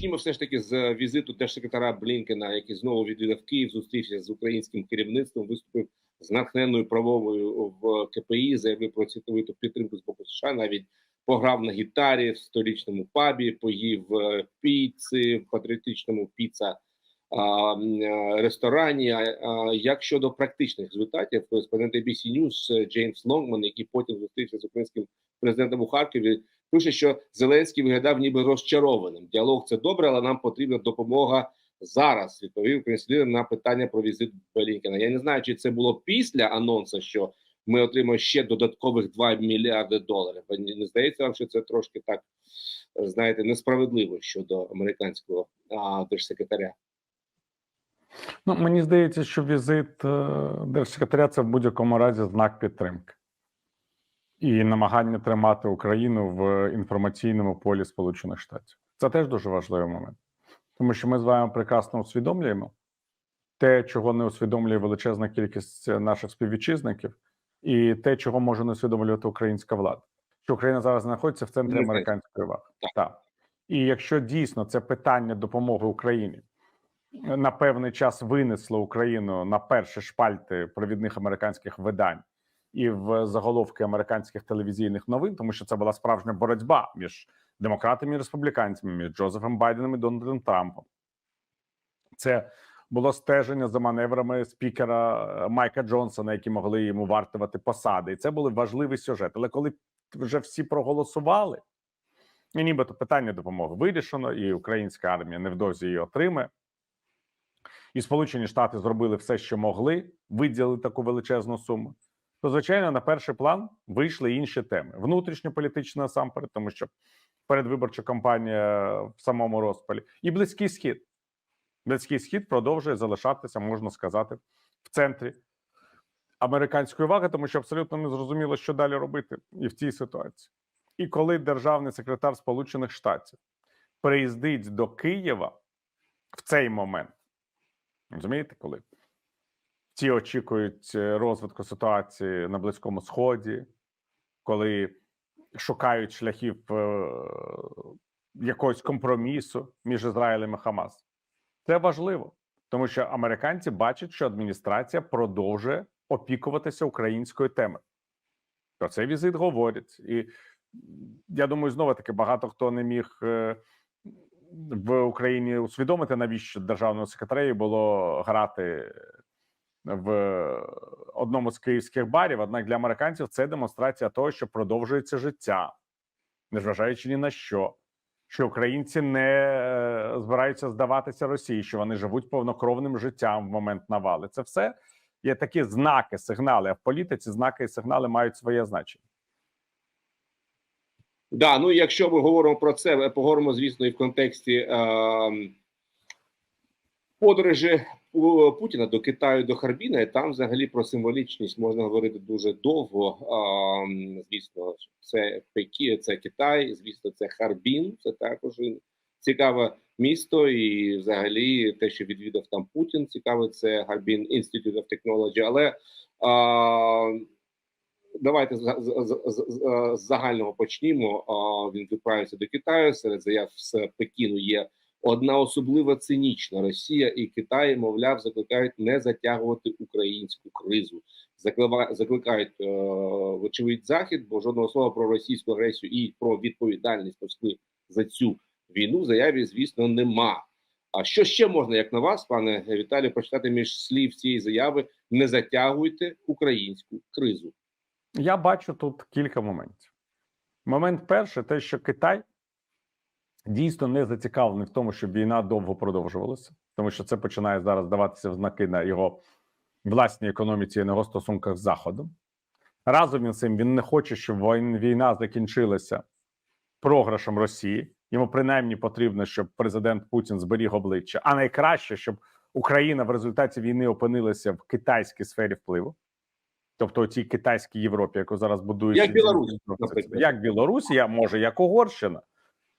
почнімо все ж таки з візиту держсекретаря Блінкена, який знову відвідав Київ, зустрівся з українським керівництвом, виступив з натхненною правовою в КПІ, заявив про цілковиту підтримку з боку США. Навіть пограв на гітарі в столічному пабі, поїв е, піци в патріотичному піца е, ресторані. Як щодо практичних результатів, кореспондент ABC News Джеймс Лонгман, який потім зустрівся з українським президентом у Харкові, пише, що Зеленський виглядав ніби розчарованим. Діалог це добре, але нам потрібна допомога зараз. Відповів лідер на питання про візит Блінкена. Я не знаю, чи це було після анонсу, що ми отримаємо ще додаткових 2 мільярди доларів. Не здається вам, що це трошки так знаєте несправедливо щодо американського а, держсекретаря. Ну, мені здається, що візит е, держсекретаря це в будь-якому разі знак підтримки і намагання тримати Україну в інформаційному полі Сполучених Штатів. Це теж дуже важливий момент, тому що ми з вами прекрасно усвідомлюємо те, чого не усвідомлює величезна кількість наших співвітчизників, і те, чого може не усвідомлювати українська влада, що Україна зараз знаходиться в центрі американської уваги. Так. І якщо дійсно це питання допомоги Україні на певний час винесло Україну на перші шпальти провідних американських видань і в заголовки американських телевізійних новин, тому що це була справжня боротьба між демократами і республіканцями, між Джозефом Байденом і Дональдом Трампом. Це було стеження за маневрами спікера е, Майка Джонсона, які могли йому вартувати посади. І це були важливий сюжет. Але коли вже всі проголосували, і нібито питання допомоги вирішено, і українська армія невдовзі її отримає. І Сполучені Штати зробили все, що могли, виділили таку величезну суму. То, звичайно, на перший план вийшли інші теми: внутрішньополітична насамперед, тому що передвиборча кампанія в самому розпалі, і близький схід. Близький схід продовжує залишатися, можна сказати, в центрі американської уваги, тому що абсолютно не зрозуміло, що далі робити і в цій ситуації. І коли державний секретар Сполучених Штатів приїздить до Києва в цей момент, розумієте, коли ті очікують е, розвитку ситуації на Близькому Сході, коли шукають шляхів е, якогось компромісу між Ізраїлем і Хамас. Це важливо, тому що американці бачать, що адміністрація продовжує опікуватися українською темою. Про цей візит говорять, і я думаю, знову таки багато хто не міг е, в Україні усвідомити, навіщо державному секретарі було грати в одному з київських барів. Однак для американців це демонстрація того, що продовжується життя, незважаючи ні на що, що українці не е, збираються здаватися Росії, що вони живуть повнокровним життям в момент навали. Це все є такі знаки, сигнали. А в політиці знаки і сигнали мають своє значення. Да, ну якщо ми говоримо про це, ми поговоримо, звісно, і в контексті е, подорожі Пу- Путіна до Китаю до Харбіна, і там взагалі про символічність можна говорити дуже довго. Звісно, це Пекі, це Китай, звісно, це Харбін, це також цікаве місто, і взагалі те, що відвідав там Путін, цікаве, це Харбін Institute of Technology, але е, Давайте з, з, з- з загального почнімо. А, Він відправився до Китаю. Серед заяв з Пекіну є одна особливо цинічна Росія і Китай, мовляв, закликають не затягувати українську кризу. Закликають е, вочевидь захід, бо жодного слова про російську агресію і про відповідальність Москви за цю війну в заяві, звісно, нема. А що ще можна, як на вас, пане Віталію, прочитати між слів цієї заяви: не затягуйте українську кризу. Я бачу тут кілька моментів. Момент перший, те, що Китай дійсно не зацікавлений в тому, щоб війна довго продовжувалася, тому що це починає зараз даватися в знаки на його власній економіці і на його стосунках з Заходом. Разом із цим він не хоче, щоб війна закінчилася програшем Росії. Йому принаймні потрібно, щоб президент Путін зберіг обличчя, а найкраще, щоб Україна в результаті війни опинилася в китайській сфері впливу. Тобто, у цій китайській Європі, яку зараз будують Як Сі Білорусь, як Білорусь, може як Угорщина,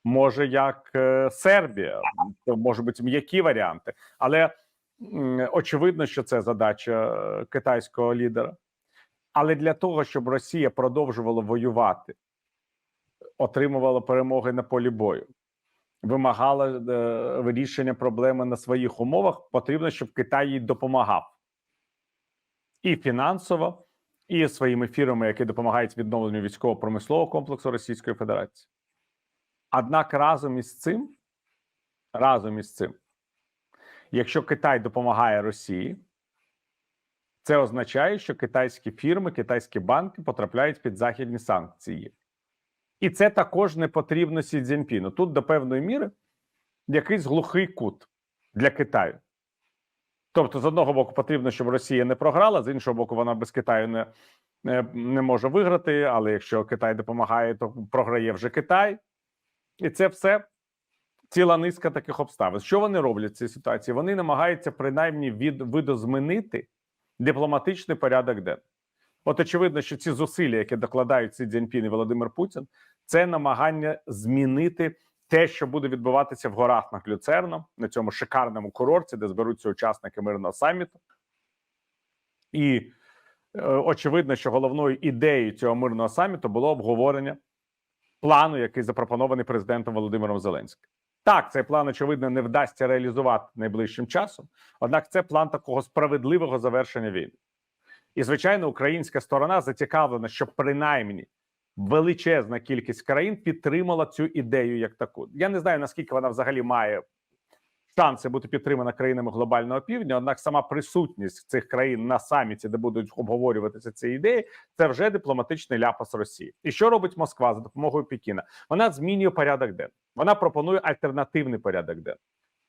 може як е, Сербія, то може бути м'які варіанти, але очевидно, що це задача е, китайського лідера. Але для того, щоб Росія продовжувала воювати, отримувала перемоги на полі бою вимагала е, вирішення проблеми на своїх умовах, потрібно, щоб Китай їй допомагав і фінансово, і своїми фірмами, які допомагають відновленню військово-промислового комплексу Російської Федерації. Однак разом із цим, разом із цим, якщо Китай допомагає Росії, це означає, що китайські фірми, китайські банки потрапляють під західні санкції. І це також не потрібно Сі Цзіньпіну. Тут до певної міри якийсь глухий кут для Китаю. Тобто, з одного боку, потрібно, щоб Росія не програла, з іншого боку, вона без Китаю не, не, не може виграти. Але якщо Китай допомагає, то програє вже Китай. І це все ціла низка таких обставин. Що вони роблять в цій ситуації? Вони намагаються принаймні від видозмінити дипломатичний порядок денний. От очевидно, що ці зусилля, які докладають Сі Цзіньпін і Володимир Путін, це намагання змінити те, що буде відбуватися в горах над Люцерном, на цьому шикарному курорті, де зберуться учасники мирного саміту. І е, очевидно, що головною ідеєю цього мирного саміту було обговорення плану, який запропонований президентом Володимиром Зеленським. Так, цей план очевидно не вдасться реалізувати найближчим часом однак, це план такого справедливого завершення війни. І звичайно, українська сторона зацікавлена, щоб принаймні величезна кількість країн підтримала цю ідею як таку. Я не знаю наскільки вона взагалі має шанси бути підтримана країнами глобального півдня. Однак, сама присутність цих країн на саміті, де будуть обговорюватися ці ідеї, це вже дипломатичний ляпас Росії. І що робить Москва за допомогою Пекіна? Вона змінює порядок денний. Вона пропонує альтернативний порядок денний.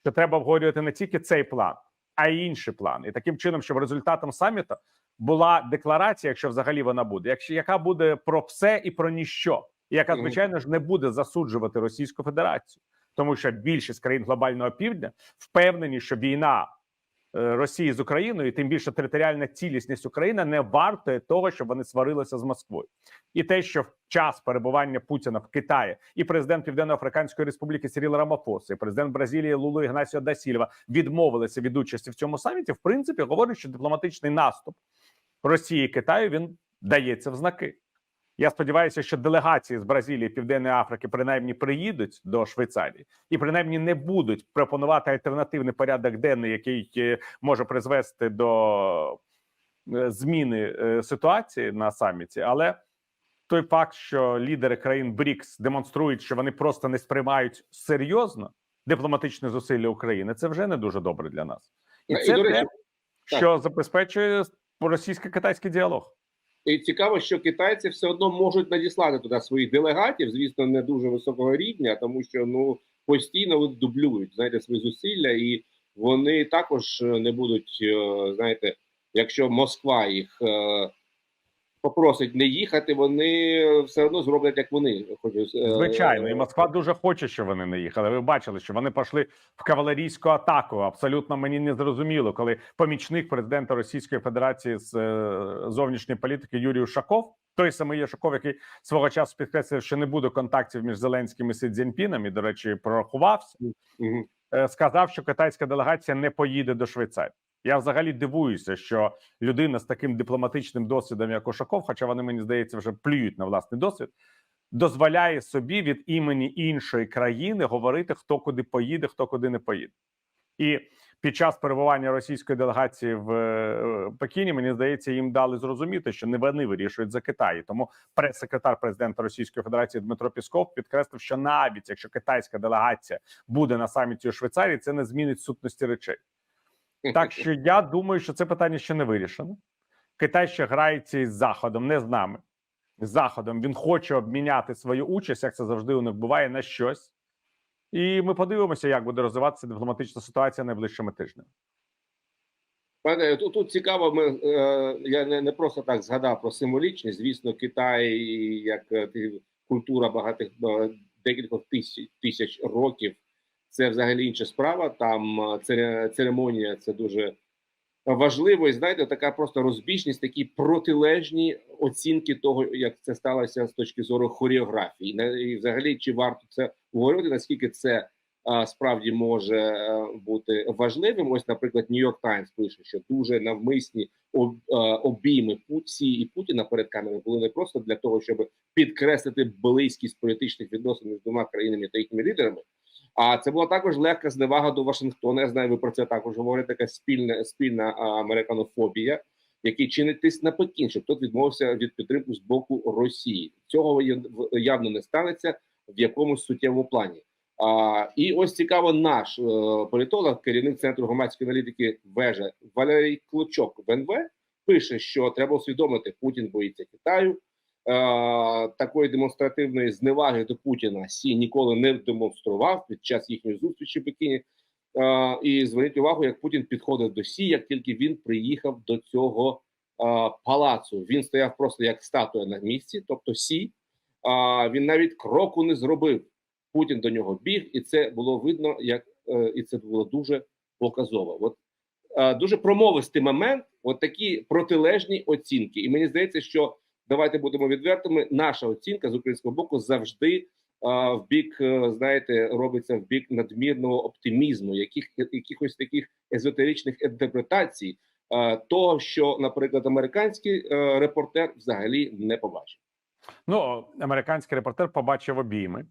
Що треба обговорювати не тільки цей план, а й інший план. І таким чином, щоб результатом саміту була декларація, якщо взагалі вона буде, якщо яка буде про все і про ніщо, і яка звичайно ж не буде засуджувати Російську Федерацію, тому що більшість країн глобального півдня впевнені, що війна е, Росії з Україною, тим більше територіальна цілісність України не вартує того, щоб вони сварилися з Москвою, і те, що в час перебування Путіна в Китаї і президент Південно-Африканської Республіки Сіріл Рамафоса, і президент Бразилії Лулу Ігнасіо да Сільва відмовилися від участі в цьому саміті, в принципі, говорить, що дипломатичний наступ Росії і Китаю він дається в знаки. Я сподіваюся, що делегації з Бразилії Південної Африки принаймні приїдуть до Швейцарії і принаймні не будуть пропонувати альтернативний порядок денний, який е, може призвести до е, зміни е, ситуації на саміті. Але той факт, що лідери країн БРІКС демонструють, що вони просто не сприймають серйозно дипломатичні зусилля України, це вже не дуже добре для нас, і Ну, І, це те, речі, що забезпечує російсько-китайський діалог. І цікаво, що китайці все одно можуть надіслати туди своїх делегатів, звісно, не дуже високого рівня, тому що ну постійно вони дублюють знаєте, свої зусилля, і вони також е, не будуть, е, знаєте, якщо Москва їх е, попросить не їхати, вони все одно зроблять, як вони хочуть. Е, Звичайно, і Москва дуже хоче, щоб вони не їхали. Ви бачили, що вони пішли в кавалерійську атаку. Абсолютно мені не зрозуміло, коли помічник президента Російської Федерації з е, зовнішньої політики Юрій Ушаков, той самий Ушаков, який свого часу підкреслив, що не буде контактів між Зеленським і Сі Цзіньпіном, і, до речі, прорахувався. Е, сказав, що китайська делегація не поїде до Швейцарії. Я взагалі дивуюся, що людина з таким дипломатичним досвідом, як Ушаков, хоча вони мені здається вже плюють на власний досвід, дозволяє собі від імені іншої країни говорити, хто куди поїде, хто куди не поїде. І під час перебування російської делегації в е, Пекіні, мені здається, їм дали зрозуміти, що не вони вирішують за Китай. Тому прес-секретар президента Російської Федерації Дмитро Пісков підкреслив, що навіть якщо китайська делегація буде на саміті у Швейцарії, це не змінить сутності речей. Так що я думаю, що це питання ще не вирішено. Китай ще грається із Заходом, не з нами. З Заходом він хоче обміняти свою участь, як це завжди у них буває, на щось. І ми подивимося, як буде розвиватися дипломатична ситуація найближчими тижнями. Пане, тут, тут цікаво, ми, е, я не, не просто так згадав про символічність. Звісно, Китай як е, культура багатих е, декількох тисяч, тисяч років. Це взагалі інша справа. Там е, церемонія це дуже важливо. І знаєте, така просто розбіжність, такі протилежні оцінки того, як це сталося з точки зору хореографії. І взагалі, чи варто це говорити, наскільки це справді може е, бути важливим. Ось, наприклад, Нью-Йорк Таймс пише, що дуже навмисні об- е, обійми Путці і Путіна перед камерами були не просто для того, щоб підкреслити близькість політичних відносин між двома країнами та їхніми лідерами. А це була також легка зневага до Вашингтона. Я знаю, ви про це також говорите. Така спільна спільна американофобія, який чинить тиск на Пекін, щоб тут відмовився від підтримки з боку Росії. Цього явно не станеться в якомусь суттєвому плані. А, і ось цікаво, наш е, політолог, керівник центру громадської аналітики вежа Валерій Клочок в НВ пише, що треба усвідомити, Путін боїться Китаю. Е, такої демонстративної зневаги до Путіна Сі ніколи не демонстрував під час їхньої зустрічі в Пекіні. Е, і зверніть увагу, як Путін підходив до Сі, як тільки він приїхав до цього е, палацу. Він стояв просто як статуя на місці, тобто Сі. Він навіть кроку не зробив. Путін до нього біг, і це було видно, як і це було дуже показово. От дуже промовистий момент, от такі протилежні оцінки. І мені здається, що давайте будемо відвертими. Наша оцінка з українського боку завжди е, в бік, е, знаєте, робиться в бік надмірного оптимізму, яких якихось таких езотеричних інтерпретацій, е, того, що, наприклад, американський е, репортер взагалі не побачив. Ну, американський репортер побачив обійми,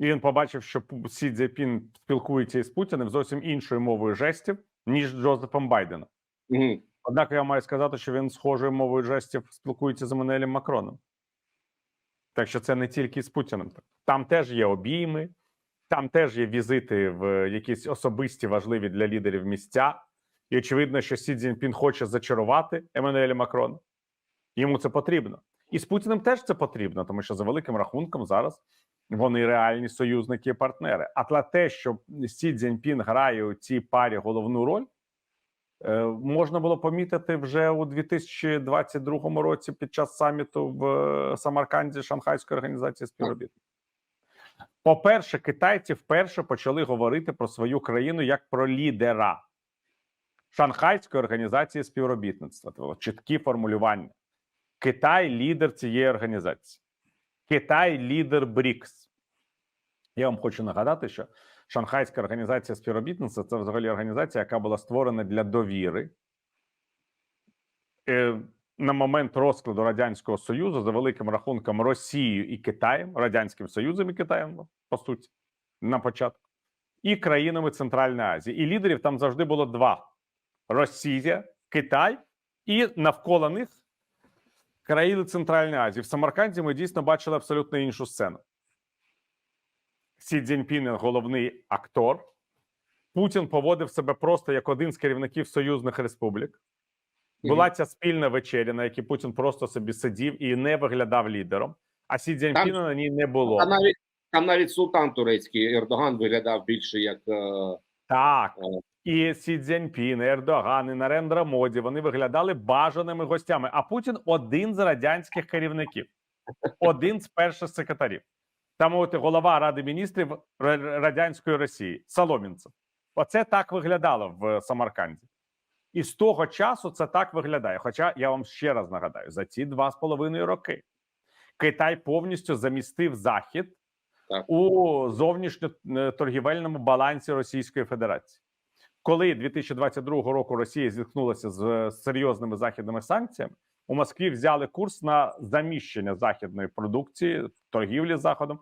і він побачив, що Сі Цзепін спілкується із Путіним зовсім іншою мовою жестів, ніж Джозефом Байденом. Мгм. Однак я маю сказати, що він схожою мовою жестів спілкується з Еммануелем Макроном. Так що це не тільки з Путіним. Там теж є обійми, там теж є візити в якісь особисті важливі для лідерів місця. І очевидно, що Сі Цзіньпін хоче зачарувати Еммануеля Макрона. Йому це потрібно. І з Путіним теж це потрібно, тому що за великим рахунком зараз вони реальні союзники і партнери. А те, що Сі Цзіньпін грає у цій парі головну роль, можна було помітити вже у 2022 році під час саміту в е, Самарканді Шанхайської організації співробітників. По-перше, китайці вперше почали говорити про свою країну як про лідера Шанхайської організації співробітництва. Це було чіткі формулювання. Китай лідер цієї організації. Китай лідер БРІКС. Я вам хочу нагадати, що Шанхайська організація співробітництва це взагалі організація, яка була створена для довіри. Е, На момент розкладу Радянського Союзу за великим рахунком Росією і Китаєм, Радянським Союзом і Китаєм, по суті, на початку, і країнами Центральної Азії. І лідерів там завжди було два: Росія, Китай, і навколо них країни Центральної Азії. В Самарканді ми дійсно бачили абсолютно іншу сцену. Сі Цзіньпін – головний актор. Путін поводив себе просто як один з керівників союзних республік. Була ця спільна вечеря, на якій Путін просто собі сидів і не виглядав лідером. А Сі Цзіньпіна на ній не було. Там навіть там навіть султан турецький Ердоган виглядав більше як е, Так. І Сі Цзіньпін, і Ердоган, і Нарендра Моді вони виглядали бажаними гостями. А Путін один з радянських керівників, один з перших секретарів. Там от голова Ради міністрів радянської Росії Соломінцев. Оце так виглядало в Самарканді. І з того часу це так виглядає. Хоча я вам ще раз нагадаю: за ці два з половиною роки Китай повністю замістив Захід Так. у зовнішньоторгівельному балансі Російської Федерації. Коли 2022 року Росія зіткнулася з серйозними західними санкціями, у Москві взяли курс на заміщення західної продукції, торгівлі з заходом,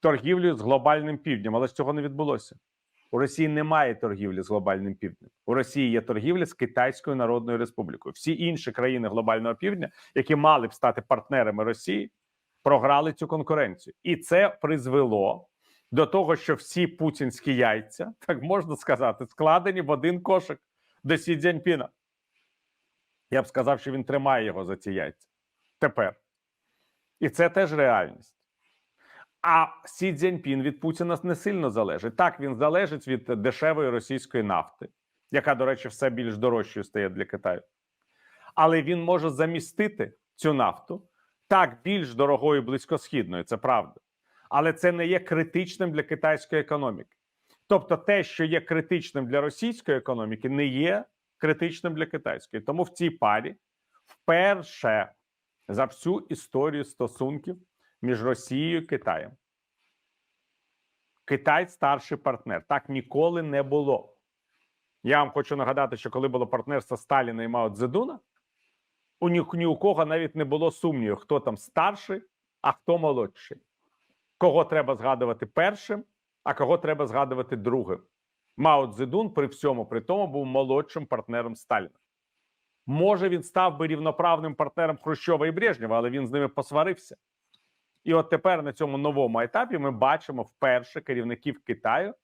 торгівлю з глобальним півднем. Але ж цього не відбулося. У Росії немає торгівлі з глобальним півднем. У Росії є торгівля з Китайською Народною Республікою. Всі інші країни глобального півдня, які мали б стати партнерами Росії, програли цю конкуренцію, і це призвело до того, що всі путінські яйця, так можна сказати, складені в один кошик до Сі Цзіньпіна. Я б сказав, що він тримає його за ці яйця тепер. І це теж реальність. А Сі Цзіньпін від Путіна не сильно залежить. Так, він залежить від дешевої російської нафти, яка, до речі, все більш дорожчою стає для Китаю. Але він може замістити цю нафту так більш дорогою близькосхідною, це правда. Але це не є критичним для китайської економіки. Тобто, те, що є критичним для російської економіки, не є критичним для китайської. Тому в цій парі вперше за всю історію стосунків між Росією і Китаєм. Китай старший партнер. Так ніколи не було. Я вам хочу нагадати, що коли було партнерство Сталіна і Мао Цзедуна, у ні, ні у кого навіть не було сумніву, хто там старший, а хто молодший. Кого треба згадувати першим, А кого треба згадувати другим? Мао Цзедун при всьому при тому був молодшим партнером Сталіна. Може, він став би рівноправним партнером Хрущова і Брежнєва, але він з ними посварився. І от тепер на цьому новому етапі ми бачимо вперше керівників Китаю,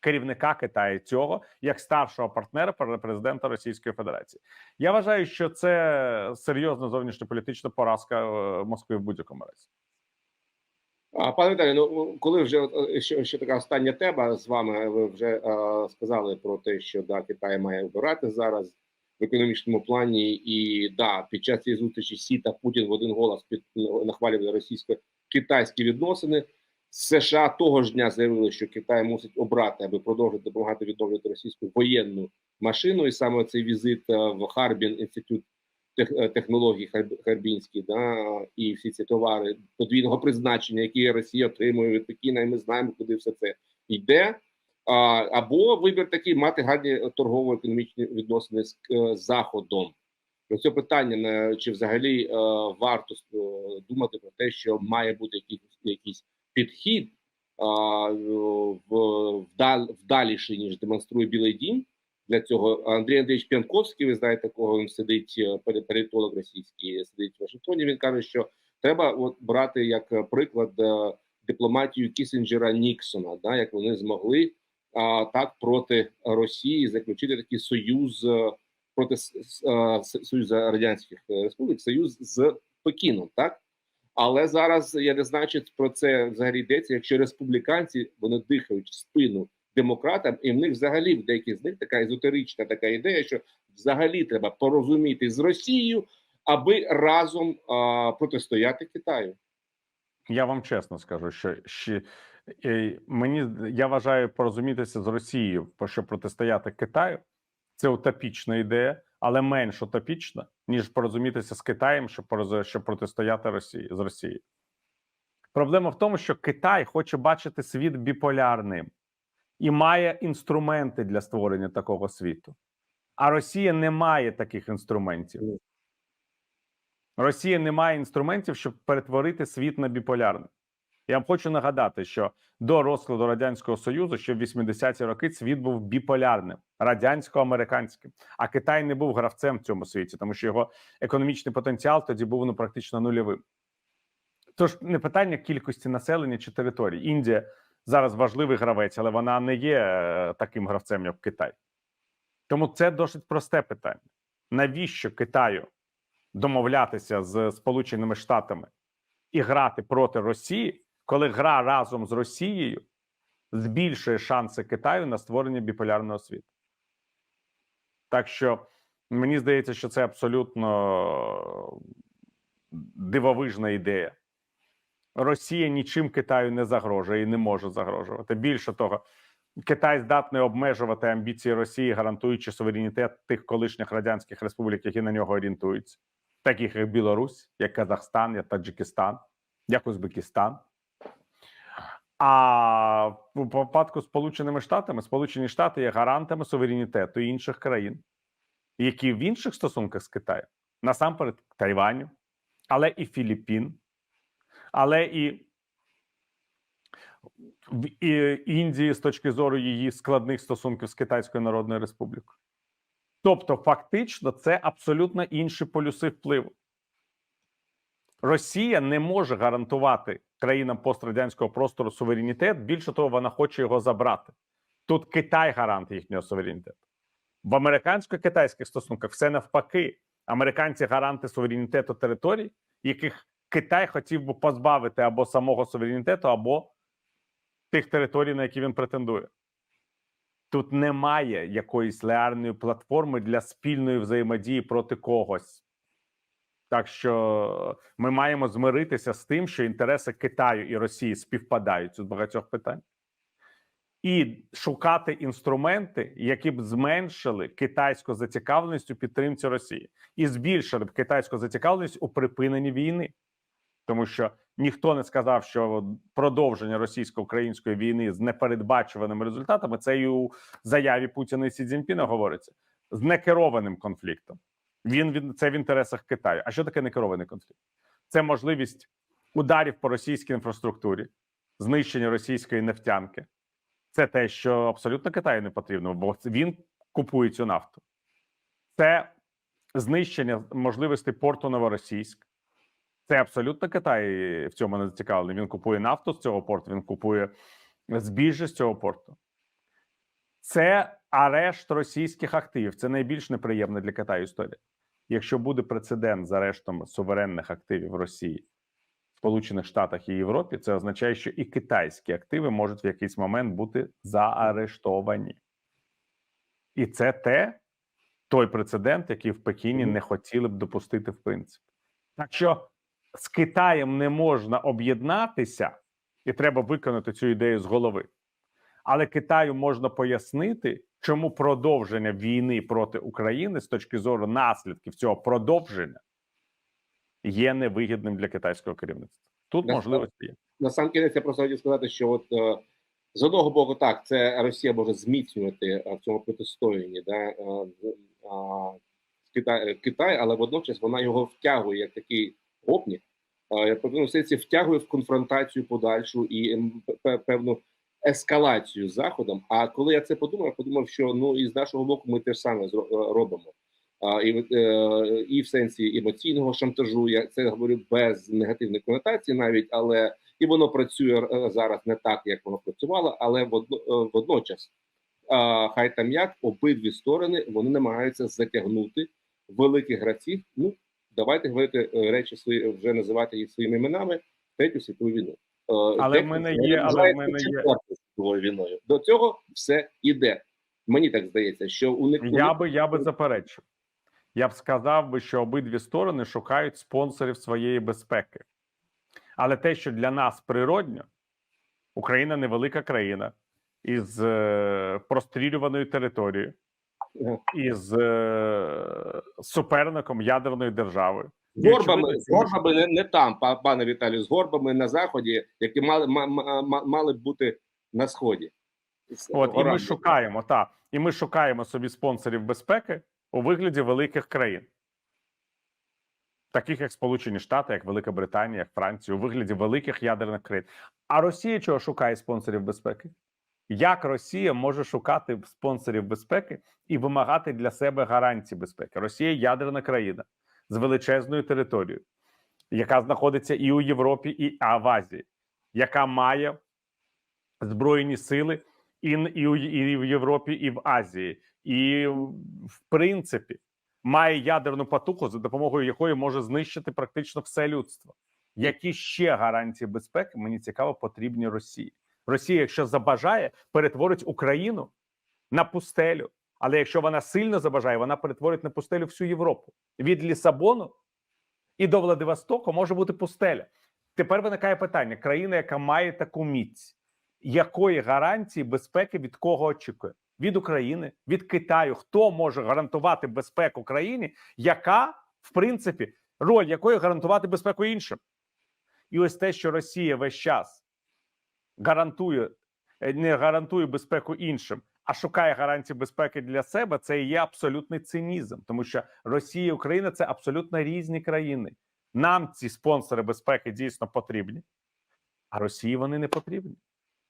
керівника Китаю цього як старшого партнера пре- президента Російської Федерації. Я вважаю, що це серйозна зовнішньополітична поразка е, Москви в будь-якому разі. А, Пане Віталію, ну коли вже е, ще, ще така остання тема з вами, ви вже е, сказали про те, що да, Китай має обирати зараз в економічному плані, і да, під час цієї зустрічі Сі та Путін в один голос під нахвалювали російсько-китайські відносини. США того ж дня заявили, що Китай мусить обрати, аби продовжити допомагати відновлювати російську воєнну машину, і саме цей візит е, в Харбін інститут е, технологій Харб- да, і всі ці товари подвійного призначення, які Росія отримує від Пекіна, і ми знаємо, куди все це йде. А, або вибір такий мати гарні торгово-економічні відносини з е, Заходом. Про це питання чи взагалі е, варто думати про те, що має бути якийсь, якийсь підхід в вдаліший, ніж демонструє Білий Дім. Для цього Андрій Андрійович П'янковський, ви знаєте, кого він сидить, е, політолог російський, сидить в Вашингтоні. Він каже, що треба от брати як е, приклад е, дипломатію Кісінджера Ніксона, да, як вони змогли а, так проти Росії заключити такий союз е, проти е, С- Союзу Радянських е, Республік, союз з Пекіном, так? Але зараз я не знаю, чи про це взагалі йдеться. Якщо республіканці вони дихають в спину демократам, і в них взагалі в деяких з них така езотерична така ідея, що взагалі треба порозуміти з Росією, аби разом а, протистояти Китаю. Я вам чесно скажу, що ще е, мені я вважаю порозумітися з Росією, що протистояти Китаю. Це утопічна ідея, але менш утопічна, ніж порозумітися з Китаєм, щоб щоб протистояти Росії з Росією. Проблема в тому, що Китай хоче бачити світ біполярним і має інструменти для створення такого світу. А Росія не має таких інструментів. Росія не має інструментів, щоб перетворити світ на біполярний. Я вам хочу нагадати, що до розкладу радянського союзу, ще в 80-ті роки, світ був біполярним, радянсько-американським. А Китай не був гравцем в цьому світі, тому що його економічний потенціал тоді був ну практично нульовим. Тож не питання кількості населення чи територій. Індія зараз важливий гравець, але вона не є е, таким гравцем, як Китай. Тому це досить просте питання: навіщо Китаю домовлятися з Сполученими Штатами і грати проти Росії, коли гра разом з Росією збільшує шанси Китаю на створення біполярного світу. Так що мені здається, що це абсолютно дивовижна ідея. Росія нічим Китаю не загрожує і не може загрожувати. Більше того, Китай здатний обмежувати амбіції Росії, гарантуючи суверенітет тих колишніх радянських республік, які на нього орієнтуються, таких як Білорусь, як Казахстан, як Таджикистан, як Узбекистан. А в випадку з Сполученими Штатами Сполучені Штати є гарантами суверенітету інших країн, які в інших стосунках з Китаєм, насамперед Тайваню, але і Філіппін, але і в Індії з точки зору її складних стосунків з Китайською Народною Республікою. Тобто, фактично, це абсолютно інші полюси впливу. Росія не може гарантувати країнам пострадянського простору суверенітет. Більше того, вона хоче його забрати. Тут Китай гарант їхнього суверенітету. В американсько-китайських стосунках все навпаки. Американці гаранти суверенітету територій, яких Китай хотів би позбавити або самого суверенітету, або тих територій, на які він претендує. Тут немає якоїсь леарної платформи для спільної взаємодії проти когось. Так що ми маємо змиритися з тим, що інтереси Китаю і Росії співпадають з багатьох питань, і шукати інструменти, які б зменшили китайську зацікавленість у підтримці Росії, і збільшили б китайську зацікавленість у припиненні війни, тому що ніхто не сказав, що продовження російсько-української війни з непередбачуваними результатами це і у заяві Путіна і Сі Цзіньпіна говориться з некерованим конфліктом. Він це в інтересах Китаю. А що таке некерований конфлікт? Це можливість ударів по російській інфраструктурі, знищення російської нефтянки, Це те, що абсолютно Китаю не потрібно, бо він купує цю нафту. Це знищення можливостей порту Новоросійськ. Це абсолютно Китай в цьому не зацікавлений. Він купує нафту з цього порту, він купує збіжжя з цього порту. Це арешт російських активів. Це найбільш неприємна для Китаю історія. Якщо буде прецедент з арештом суверенних активів Росії в Сполучених Штатах і Європі, це означає, що і китайські активи можуть в якийсь момент бути заарештовані. І це те, той прецедент, який в Пекіні не хотіли б допустити, в принципі. Так що з Китаєм не можна об'єднатися, і треба виконати цю ідею з голови. Але Китаю можна пояснити, чому продовження війни проти України з точки зору наслідків цього продовження є невигідним для китайського керівництва. Тут можливості є. на сам кінець я просто хотів сказати, що от е, з одного боку, так, це Росія може зміцнювати е, в цьому протистоянні, да, е, Китай, Китай, але водночас вона його втягує як такий гопнік. Е, Я повинен сенсі втягує в конфронтацію подальшу і ем, певну ескалацію з заходом. А коли я це подумав, я подумав, що ну і з нашого боку ми те ж саме е, робимо. І, е, і в сенсі емоційного шантажу, я це говорю без негативної конотації, навіть але і воно працює е, зараз не так, як воно працювало, але водно, водночас, хай там як обидві сторони вони намагаються затягнути великих гравців. Ну давайте говорити е, речі свої вже називати їх своїми іменами третю світову війну. Е, Але в мене є- але в мене є- світовою війною. До цього все іде. Мені так здається, що у них Я би я би заперечив. Я б сказав би, що обидві сторони шукають спонсорів своєї безпеки. Але те, що для нас природньо, Україна невелика країна із е, прострілюваною територією. Із е, суперником ядерної держави. з горбами, з горбами не, не там, пане Віталію, з горбами на заході, які мали ма- ма- ма- мали б бути на сході. От і ми шукаємо та і ми шукаємо собі спонсорів безпеки у вигляді великих країн, таких як Сполучені Штати, як Велика Британія, як Франція, у вигляді великих ядерних країн. А Росія чого шукає спонсорів безпеки? Як Росія може шукати спонсорів безпеки і вимагати для себе гарантій безпеки? Росія ядерна країна з величезною територією, яка знаходиться і у Європі, і в Азії, яка має збройні сили і, і, і в Європі, і в Азії, і в принципі має ядерну потугу, за допомогою якої може знищити практично все людство. Які ще гарантії безпеки мені цікаво потрібні Росії? Росія, якщо забажає, перетворить Україну на пустелю. Але якщо вона сильно забажає, вона перетворить на пустелю всю Європу від Лісабону і до Владивостоку може бути пустеля. Тепер виникає питання: країна, яка має таку міць, якої гарантії безпеки від кого очікує? Від України, від Китаю. Хто може гарантувати безпеку країні, яка, в принципі, роль якої гарантувати безпеку іншим? І ось те, що Росія весь час гарантує, е, не гарантує безпеку іншим, а шукає гарантії безпеки для себе, це і є абсолютний цинізм, тому що Росія і Україна це абсолютно різні країни. Нам ці спонсори безпеки дійсно потрібні, а Росії вони не потрібні.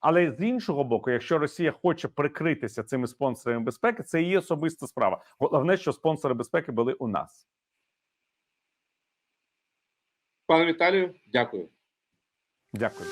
Але з іншого боку, якщо Росія хоче прикритися цими спонсорами безпеки, це її особиста справа. Головне, що спонсори безпеки були у нас. Пане Віталію, дякую. Дякую.